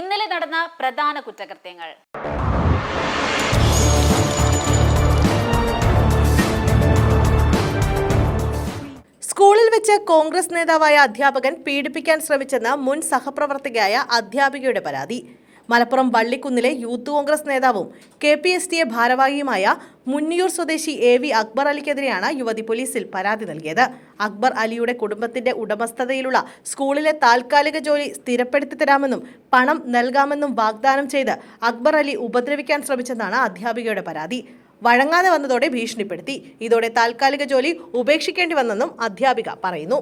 ഇന്നലെ നടന്ന പ്രധാന കുറ്റകൃത്യങ്ങൾ. സ്കൂളിൽ വെച്ച് കോൺഗ്രസ് നേതാവായ അധ്യാപകൻ പീഡിപ്പിക്കാൻ ശ്രമിച്ചെന്ന് മുൻ സഹപ്രവർത്തകയായ അധ്യാപികയുടെ പരാതി. മലപ്പുറം വള്ളിക്കുന്നിലെ യൂത്ത് കോൺഗ്രസ് നേതാവും K P S T A ഭാരവാഹിയുമായ Munniyur സ്വദേശി എ വി അക്ബർ അലിക്കെതിരെയാണ് യുവതി പോലീസിൽ പരാതി നൽകിയത്. അക്ബർ അലിയുടെ കുടുംബത്തിന്റെ ഉടമസ്ഥതയിലുള്ള സ്കൂളിലെ താൽക്കാലിക ജോലി സ്ഥിരപ്പെടുത്തി തരാമെന്നും പണം നൽകാമെന്നും വാഗ്ദാനം ചെയ്ത് അക്ബർ അലി ഉപദ്രവിക്കാൻ ശ്രമിച്ചെന്നാണ് അധ്യാപികയുടെ പരാതി. വഴങ്ങാതെ വന്നതോടെ ഭീഷണിപ്പെടുത്തി. ഇതോടെ താൽക്കാലിക ജോലി ഉപേക്ഷിക്കേണ്ടി വന്നെന്നും അധ്യാപിക പറയുന്നു.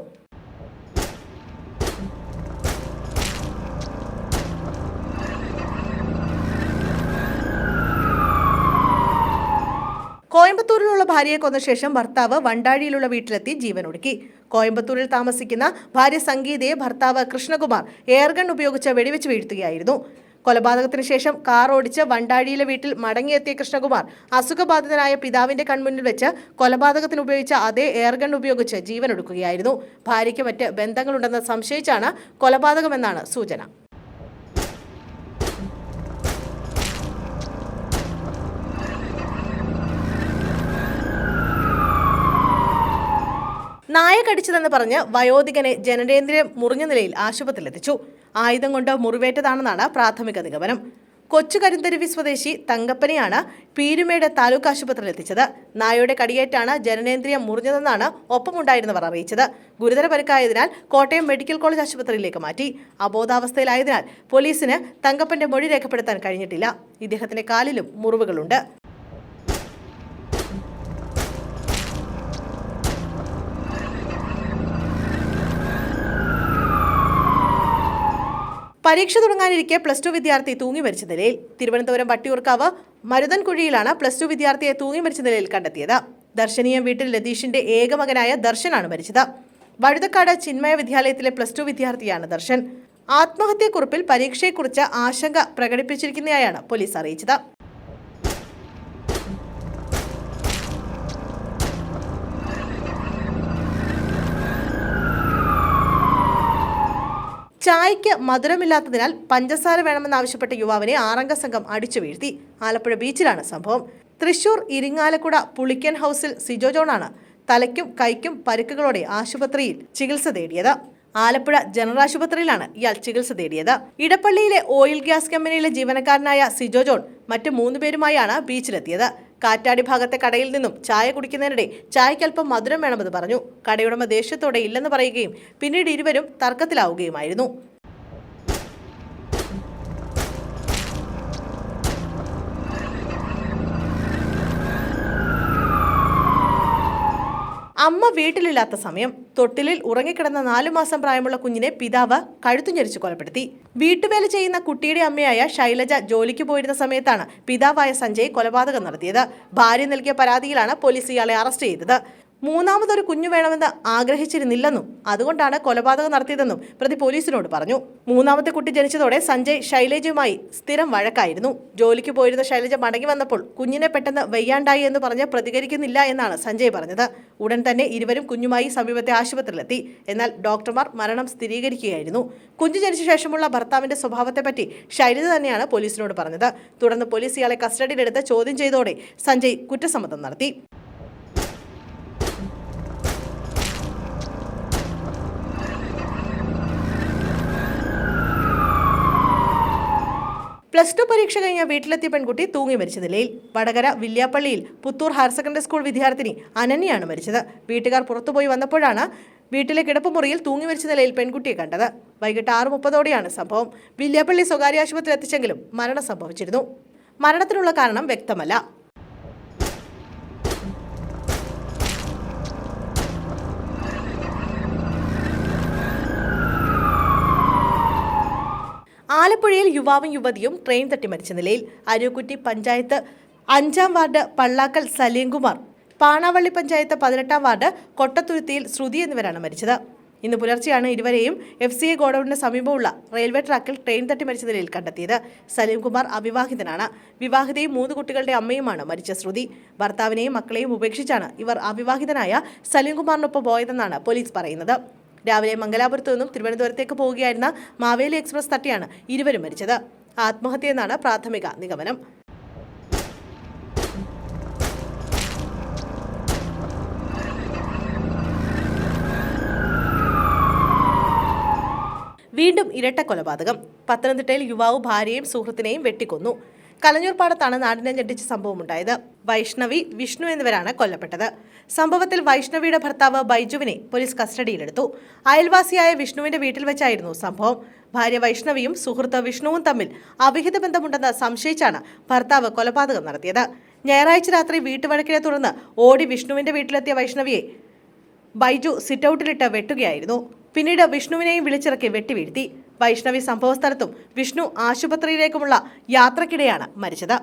കോയമ്പത്തൂരിലുള്ള ഭാര്യയെ കൊന്ന ശേഷം ഭർത്താവ് വണ്ടാഴിയിലുള്ള വീട്ടിലെത്തി ജീവനൊടുക്കി. കോയമ്പത്തൂരിൽ താമസിക്കുന്ന ഭാര്യ സംഗീതയെ ഭർത്താവ് കൃഷ്ണകുമാർ എയർഗൺ ഉപയോഗിച്ച് വെടിവെച്ച് വീഴ്ത്തുകയായിരുന്നു. കൊലപാതകത്തിന് ശേഷം കാർ ഓടിച്ച് വണ്ടാഴിയിലെ വീട്ടിൽ മടങ്ങിയെത്തിയ കൃഷ്ണകുമാർ അസുഖബാധിതനായ പിതാവിന്റെ കൺമുന്നിൽ വെച്ച് കൊലപാതകത്തിന് ഉപയോഗിച്ച അതേ എയർഗൺ ഉപയോഗിച്ച് ജീവനൊടുക്കുകയായിരുന്നു. ഭാര്യയ്ക്ക് മറ്റ് ബന്ധങ്ങളുണ്ടെന്ന് സംശയിച്ചാണ് കൊലപാതകമെന്നാണ് സൂചന. നായ കടിച്ചതെന്ന് പറഞ്ഞ് വയോധികനെ ജനനേന്ദ്രിയം മുറിഞ്ഞ നിലയിൽ ആശുപത്രിയിലെത്തിച്ചു. ആയുധം കൊണ്ട് മുറിവേറ്റതാണെന്നാണ് പ്രാഥമിക നിഗമനം. കൊച്ചു കരിന്തരുവി സ്വദേശി തങ്കപ്പനെയാണ് പീരുമേട് താലൂക്ക് ആശുപത്രിയിൽ എത്തിച്ചത് നായയുടെ കടിയേറ്റാണ് ജനനേന്ദ്രിയം മുറിഞ്ഞതെന്നാണ് ഒപ്പമുണ്ടായിരുന്നവർ അറിയിച്ചത്. ഗുരുതര പരിക്കായതിനാൽ കോട്ടയം മെഡിക്കൽ കോളേജ് ആശുപത്രിയിലേക്ക് മാറ്റി. അബോധാവസ്ഥയിലായതിനാൽ പോലീസിന് തങ്കപ്പന്റെ മൊഴി രേഖപ്പെടുത്താൻ കഴിഞ്ഞിട്ടില്ല. ഇദ്ദേഹത്തിന്റെ കാലിലും മുറിവുകളുണ്ട്. പരീക്ഷ തുടങ്ങാനിരിക്കെ പ്ലസ് ടു വിദ്യാർത്ഥി തൂങ്ങി മരിച്ച നിലയിൽ. തിരുവനന്തപുരം വട്ടിയൂർക്കാവ് മരുതൻകുഴിയിലാണ് പ്ലസ് ടു വിദ്യാർത്ഥിയെ തൂങ്ങി മരിച്ച നിലയിൽ കണ്ടെത്തിയത്. ദർശനീയം വീട്ടിൽ രതീഷിന്റെ ഏകമകനായ ദർശനാണ് മരിച്ചത്. വഴുതക്കാട് ചിന്മയ വിദ്യാലയത്തിലെ പ്ലസ് ടു വിദ്യാർത്ഥിയാണ് ദർശൻ. ആത്മഹത്യക്കുറിപ്പിൽ പരീക്ഷയെക്കുറിച്ച് ആശങ്ക പ്രകടിപ്പിച്ചിരിക്കുന്നതായാണ് പോലീസ് അറിയിച്ചത്. ചായയ്ക്ക് മധുരമില്ലാത്തതിനാൽ പഞ്ചസാര വേണമെന്നാവശ്യപ്പെട്ട യുവാവിനെ ആറംഗ സംഘം അടിച്ചു വീഴ്ത്തി ആലപ്പുഴ ബീച്ചിലാണ് സംഭവം. തൃശൂർ ഇരിങ്ങാലക്കുട പുളിക്കൻ ഹൗസിൽ സിജോ ജോണാണ് തലയ്ക്കും കൈക്കും പരിക്കുകളോടെ ആശുപത്രിയിൽ ചികിത്സ തേടിയത്. ആലപ്പുഴ ജനറൽ ആശുപത്രിയിലാണ് ഇയാൾ ചികിത്സ തേടിയത്. ഇടപ്പള്ളിയിലെ ഓയിൽ ഗ്യാസ് കമ്പനിയിലെ ജീവനക്കാരനായ സിജോ ജോൺ മറ്റ് മൂന്ന് പേരുമായാണ് ബീച്ചിലെത്തിയത്. കാറ്റാടി ഭാഗത്തെ കടയിൽ നിന്നും ചായ കുടിക്കുന്നതിനിടെ ചായക്കൽപ്പം മധുരം വേണമെന്ന് പറഞ്ഞു. കടയുടമ ദേഷ്യത്തോടെ ഇല്ലെന്ന് പറയുകയും പിന്നീട് ഇരുവരും തർക്കത്തിലാവുകയുമായിരുന്നു. അമ്മ വീട്ടിലില്ലാത്ത സമയം തൊട്ടിലിൽ ഉറങ്ങിക്കിടന്ന നാലു മാസം പ്രായമുള്ള കുഞ്ഞിനെ പിതാവ് കഴുത്തു ഞെരിച്ച് കൊലപ്പെടുത്തി. വീട്ടുവേല ചെയ്യുന്ന കുട്ടിയുടെ അമ്മയായ ശൈലജ ജോലിക്ക് പോയിരുന്ന സമയത്താണ് പിതാവായ സഞ്ജയ് കൊലപാതകം നടത്തിയത്. ഭാര്യ നൽകിയ പരാതിയിലാണ് പോലീസ് ഇയാളെ അറസ്റ്റ് ചെയ്തത്. മൂന്നാമതൊരു കുഞ്ഞു വേണമെന്ന് ആഗ്രഹിച്ചിരുന്നില്ലെന്നും അതുകൊണ്ടാണ് കൊലപാതകം നടത്തിയതെന്നും പ്രതി പോലീസിനോട് പറഞ്ഞു. മൂന്നാമത്തെ കുട്ടി ജനിച്ചതോടെ സഞ്ജയ് ശൈലജയുമായി സ്ഥിരം വഴക്കായിരുന്നു. ജോലിക്ക് പോയിരുന്ന ശൈലജ മടങ്ങി വന്നപ്പോൾ കുഞ്ഞിനെ പെട്ടെന്ന് വെയ്യാണ്ടായി എന്ന് പറഞ്ഞ് പ്രതികരിക്കുന്നില്ല എന്നാണ് സഞ്ജയ് പറഞ്ഞത്. ഉടൻ തന്നെ ഇരുവരും കുഞ്ഞുമായി സമീപത്തെ ആശുപത്രിയിലെത്തി. എന്നാൽ ഡോക്ടർമാർ മരണം സ്ഥിരീകരിക്കുകയായിരുന്നു. കുഞ്ഞു ജനിച്ച ശേഷമുള്ള ഭർത്താവിന്റെ സ്വഭാവത്തെപ്പറ്റി ശൈലജ തന്നെയാണ് പോലീസിനോട് പറഞ്ഞത്. തുടർന്ന് പോലീസ് ഇയാളെ കസ്റ്റഡിയിലെടുത്ത് ചോദ്യം ചെയ്തോടെ സഞ്ജയ് കുറ്റസമ്മതം നടത്തി. പ്ലസ് ടു പരീക്ഷ കഴിഞ്ഞ വീട്ടിലെത്തിയ പെൺകുട്ടി തൂങ്ങി മരിച്ച നിലയിൽ. വടകര വില്യാപ്പള്ളിയിൽ പുത്തൂർ ഹയർ സെക്കൻഡറി സ്കൂൾ വിദ്യാർത്ഥിനി അനന്യയാണ് മരിച്ചത്. വീട്ടുകാർ പുറത്തുപോയി വന്നപ്പോഴാണ് വീട്ടിലെ കിടപ്പുമുറിയിൽ തൂങ്ങി മരിച്ച നിലയിൽ പെൺകുട്ടിയെ കണ്ടത്. വൈകിട്ട് ആറ് മുപ്പതോടെയാണ് സംഭവം. വില്യാപ്പള്ളി സ്വകാര്യ ആശുപത്രി എത്തിച്ചെങ്കിലും മരണം സംഭവിച്ചിരുന്നു. മരണത്തിനുള്ള കാരണം വ്യക്തമല്ല. ആലപ്പുഴയിൽ യുവാവും യുവതിയും ട്രെയിൻ തട്ടി മരിച്ച നിലയിൽ അരൂക്കുറ്റി പഞ്ചായത്ത് അഞ്ചാം വാർഡ് പള്ളാക്കൽ സലീംകുമാർ പാണാവള്ളി പഞ്ചായത്ത് പതിനെട്ടാം വാർഡ് കൊട്ടത്തുരുത്തിയിൽ ശ്രുതി എന്നിവരാണ് മരിച്ചത്. ഇന്ന് പുലർച്ചെയാണ് ഇരുവരെയും എഫ് സി എ ഗോഡൌണിന് സമീപമുള്ള റെയിൽവേ ട്രാക്കിൽ ട്രെയിൻ തട്ടി മരിച്ച നിലയിൽ കണ്ടെത്തിയത്. സലീംകുമാർ അവിവാഹിതനാണ്. വിവാഹിതയും മൂന്ന് കുട്ടികളുടെ അമ്മയുമാണ് മരിച്ച ശ്രുതി. ഭർത്താവിനെയും മക്കളെയും ഉപേക്ഷിച്ചാണ് ഇവർ അവിവാഹിതനായ സലീംകുമാറിനൊപ്പം പോയതെന്നാണ് പോലീസ് പറയുന്നത്. രാവിലെ മംഗലാപുരത്തു നിന്നും തിരുവനന്തപുരത്തേക്ക് പോവുകയായിരുന്ന മാവേലി എക്സ്പ്രസ് തട്ടിയാണ് ഇരുവരും മരിച്ചത്. ആത്മഹത്യയെന്നാണ് പ്രാഥമിക നിഗമനം. വീണ്ടും ഇരട്ട കൊലപാതകം പത്തനംതിട്ടയിൽ യുവാവ് ഭാര്യയും സുഹൃത്തിനെയും വെട്ടിക്കൊന്നു. കലഞ്ഞൂർപ്പാടത്താണ് നാടിനെ ഞെട്ടിച്ച സംഭവമുണ്ടായത്. വൈഷ്ണവി വിഷ്ണു എന്നിവരാണ് കൊല്ലപ്പെട്ടത്. സംഭവത്തിൽ വൈഷ്ണവിയുടെ ഭർത്താവ് ബൈജുവിനെ പോലീസ് കസ്റ്റഡിയിലെടുത്തു. അയൽവാസിയായ വിഷ്ണുവിന്റെ വീട്ടിൽ വെച്ചായിരുന്നു സംഭവം. ഭാര്യ വൈഷ്ണവിയും സുഹൃത്ത് വിഷ്ണുവും തമ്മിൽ അവിഹിത ബന്ധമുണ്ടെന്ന് സംശയിച്ചാണ് ഭർത്താവ് കൊലപാതകം നടത്തിയത്. ഞായറാഴ്ച രാത്രി വീട്ടുവഴക്കിനെ തുടർന്ന് ഓടി വിഷ്ണുവിന്റെ വീട്ടിലെത്തിയ വൈഷ്ണവിയെ ബൈജു സിറ്റൌട്ടിലിട്ട് വെട്ടുകയായിരുന്നു. പിന്നീട് വിഷ്ണുവിനെയും വിളിച്ചിറക്കി വെട്ടിവീഴ്ത്തി. വൈഷ്ണവി സംഭവസ്ഥലത്തും വിഷ്ണു ആശുപത്രിയിലേക്കുമുള്ള യാത്രക്കിടെയാണ് മരിച്ചത്.